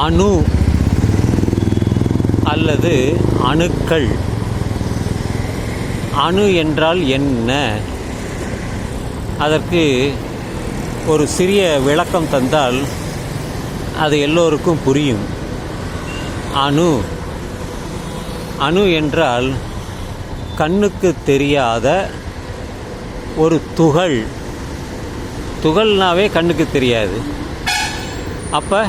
அணு அல்லது அணுக்கள். அணு என்றால் என்ன? அதற்கு ஒரு சிறிய விளக்கம் தந்தால் அது எல்லோருக்கும் புரியும். அணு. அணு என்றால் கண்ணுக்கு தெரியாத ஒரு துகள். துகள்னாவே கண்ணுக்கு தெரியாது. அப்போ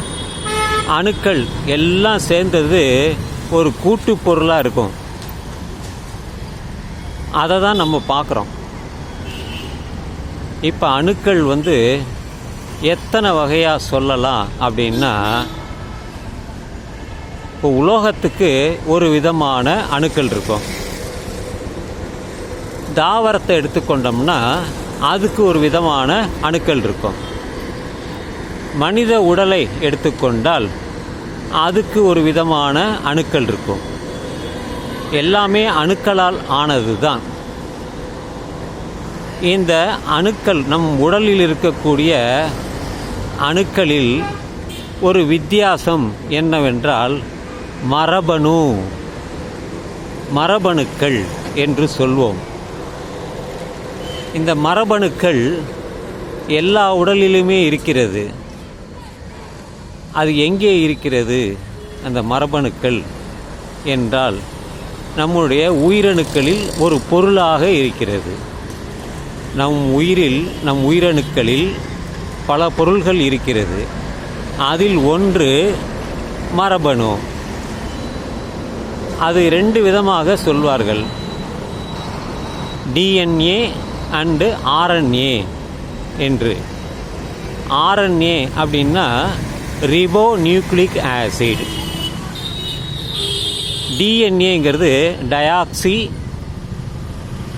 அணுக்கள் எல்லாம் சேர்ந்தது ஒரு கூட்டு பொருளாக இருக்கும். அதை தான் நம்ம பார்க்குறோம். இப்போ அணுக்கள் வந்து எத்தனை வகையாக சொல்லலாம் அப்படின்னா இப்போ உலோகத்துக்கு ஒரு விதமான அணுக்கள் இருக்கும். தாவரத்தை எடுத்துக்கொண்டோம்னா அதுக்கு ஒரு விதமான அணுக்கள் இருக்கும். மனித உடலை எடுத்துக்கொண்டால் அதுக்கு ஒரு விதமான அணுக்கள் இருக்கும். எல்லாமே அணுக்களால் ஆனது தான் இந்த அணுக்கள் நம் உடலில் இருக்கக்கூடிய அணுக்களில் ஒரு வித்தியாசம் என்னவென்றால் மரபணு மரபணுக்கள் என்று சொல்வோம். இந்த மரபணுக்கள் எல்லா உடலிலுமே இருக்கிறது. அது எங்கே இருக்கிறது? அந்த மரபணுக்கள் என்றால் நம்முடைய உயிரணுக்களில் ஒரு பொருளாக இருக்கிறது. நம் உயிரில் நம் உயிரணுக்களில் பல பொருள்கள் இருக்கிறது. அதில் ஒன்று மரபணு. அது ரெண்டு விதமாக சொல்வார்கள். டிஎன்ஏ அண்டு ஆர்என்ஏ என்று. ஆர்என்ஏ அப்படின்னா ரிபோ நியூக்ளிக் ஆசிட் டிஎன்ஏங்கிறது டயாக்சி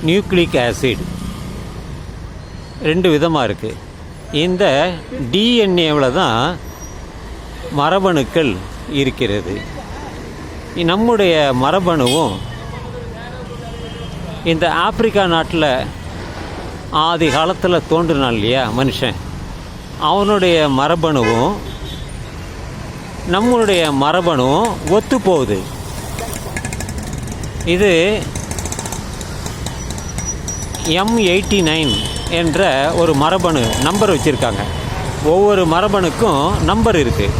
நியூக்ளிக் ஆசிட் ரெண்டு விதமாக இருக்குது இந்த டிஎன்ஏவில் தான் மரபணுக்கள் இருக்கிறது. நம்முடைய மரபணுவும் இந்த ஆப்பிரிக்கா நாட்டில் ஆதி காலத்தில் தோன்றினான் இல்லையா மனுஷன். அவனுடைய மரபணுவும் நம்மளுடைய மரபணும் ஒத்து போகுது இது எம் எயிட்டி நைன் என்ற ஒரு மரபணு நம்பர் வச்சுருக்காங்க. ஒவ்வொரு மரபணுக்கும் நம்பர் இருக்குது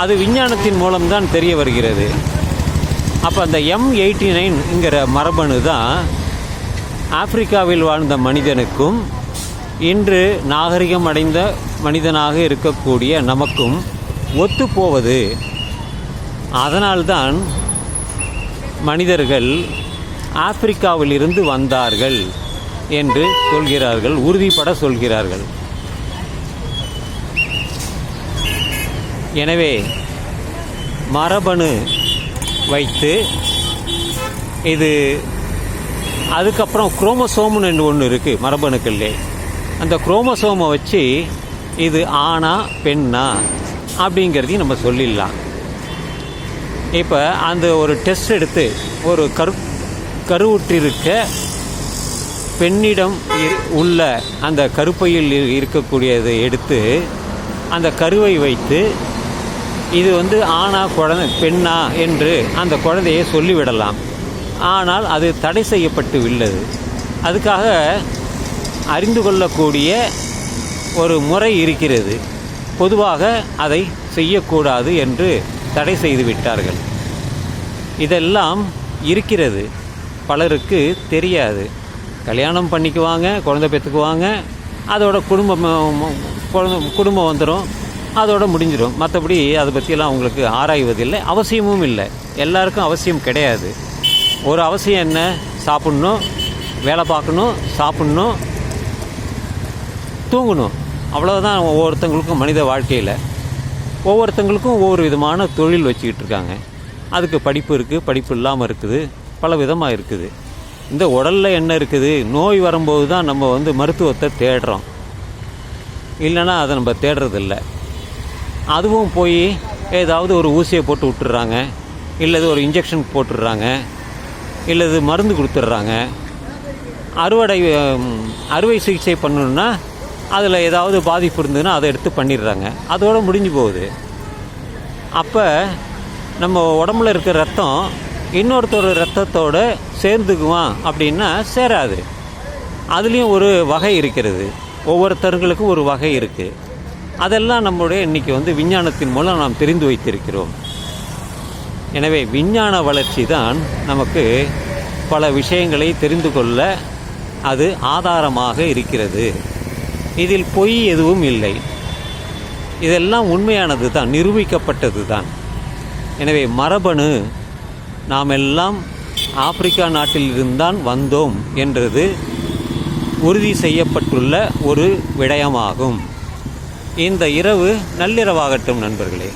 அது விஞ்ஞானத்தின் மூலம்தான் தெரிய வருகிறது. அப்போ அந்த எம் எயிட்டி நைன்ங்கிற மரபணு தான் ஆப்பிரிக்காவில் வாழ்ந்த மனிதனுக்கும் இன்று நாகரிகம் அடைந்த மனிதனாக இருக்கக்கூடிய நமக்கும் ஒத்துப்போவது. அதனால்தான் மனிதர்கள் ஆப்பிரிக்காவிலிருந்து வந்தார்கள் என்று சொல்கிறார்கள் உறுதிப்பட சொல்கிறார்கள். எனவே மரபணு வைத்து இது அதுக்கப்புறம் குரோமசோம்னு ஒன்று இருக்குது மரபணுக்கள்லே. அந்த குரோமசோமை வச்சு இது ஆணா பெண்ணா? அப்படிங்கிறதையும் நம்ம சொல்லிடலாம். இப்போ அந்த ஒரு டெஸ்ட் எடுத்து ஒரு கரு கருவுற்றிருக்க பெண்ணிடம் உள்ள அந்த கருப்பையில் இருக்கக்கூடியதை எடுத்து அந்த கருவை வைத்து இது வந்து ஆணா குழந்தை பெண்ணா என்று அந்த குழந்தையை சொல்லிவிடலாம். ஆனால் அது தடை செய்யப்பட்டு உள்ளது அதுக்காக அறிந்து கொள்ளக்கூடிய ஒரு முறை இருக்கிறது. பொதுவாக அதை செய்யக்கூடாது என்று தடை செய்து விட்டார்கள் இதெல்லாம் இருக்கிறது. பலருக்கு தெரியாது. கல்யாணம் பண்ணிக்குவாங்க குழந்தை பெற்றுக்குவாங்க அதோட குடும்பம் குழந்த குடும்பம் வந்துடும் அதோட முடிஞ்சிடும் மற்றபடி அதை பற்றியெல்லாம் அவங்களுக்கு ஆராய்வதில்லை அவசியமும் இல்லை. எல்லாருக்கும் அவசியம் கிடையாது. ஒரு அவசியம் என்ன? சாப்பிட்ணும் வேலை பார்க்கணும் சாப்பிட்ணும் தூங்கணும். அவ்வளோதான் ஒவ்வொருத்தங்களுக்கும் மனித வாழ்க்கையில். ஒவ்வொருத்தங்களுக்கும் ஒவ்வொரு விதமான தொழில் வச்சுக்கிட்டு இருக்காங்க. அதுக்கு படிப்பு இருக்குது படிப்பு இல்லாமல் இருக்குது பல விதமாக இருக்குது. இந்த உடலில் என்ன இருக்குது நோய் வரும்போது தான் நம்ம வந்து மருத்துவத்தை தேடுறோம். இல்லைன்னா அதை நம்ம தேடுறதில்ல. அதுவும் போய் ஏதாவது ஒரு ஊசியை போட்டு விட்டுறாங்க இல்லது ஒரு இன்ஜெக்ஷன் போட்டுடுறாங்க இல்லது மருந்து கொடுத்துட்றாங்க. அறுவடை அறுவை சிகிச்சை பண்ணணுன்னா அதில் ஏதாவது பாதிப்பு இருந்ததுன்னா அதை எடுத்து பண்ணிடுறாங்க. அதோட முடிஞ்சு போகுது. அப்போ நம்ம உடம்புல இருக்கிற ரத்தம் இன்னொருத்தர் ரத்தத்தோட சேர்ந்துக்குவான் அப்படின்னா சேராது. அதுலேயும் ஒரு வகை இருக்கிறது. ஒவ்வொருத்தர்களுக்கும் ஒரு வகை இருக்குது அதெல்லாம் நம்முடைய இன்றைக்கி வந்து விஞ்ஞானத்தின் மூலம் நாம் தெரிந்து வைத்திருக்கிறோம். எனவே விஞ்ஞான வளர்ச்சி தான் நமக்கு பல விஷயங்களை தெரிந்து கொள்ள அது ஆதாரமாக இருக்கிறது. இதில் பொய் எதுவும் இல்லை. இதெல்லாம் உண்மையானது தான் நிரூபிக்கப்பட்டது தான். எனவே மரபணு நாம் எல்லாம் ஆப்பிரிக்கா நாட்டில் இருந்தான் வந்தோம் என்றது உறுதி செய்யப்பட்டுள்ள ஒரு விடயமாகும். இந்த இரவு நள்ளிரவாகட்டும் நண்பர்களே.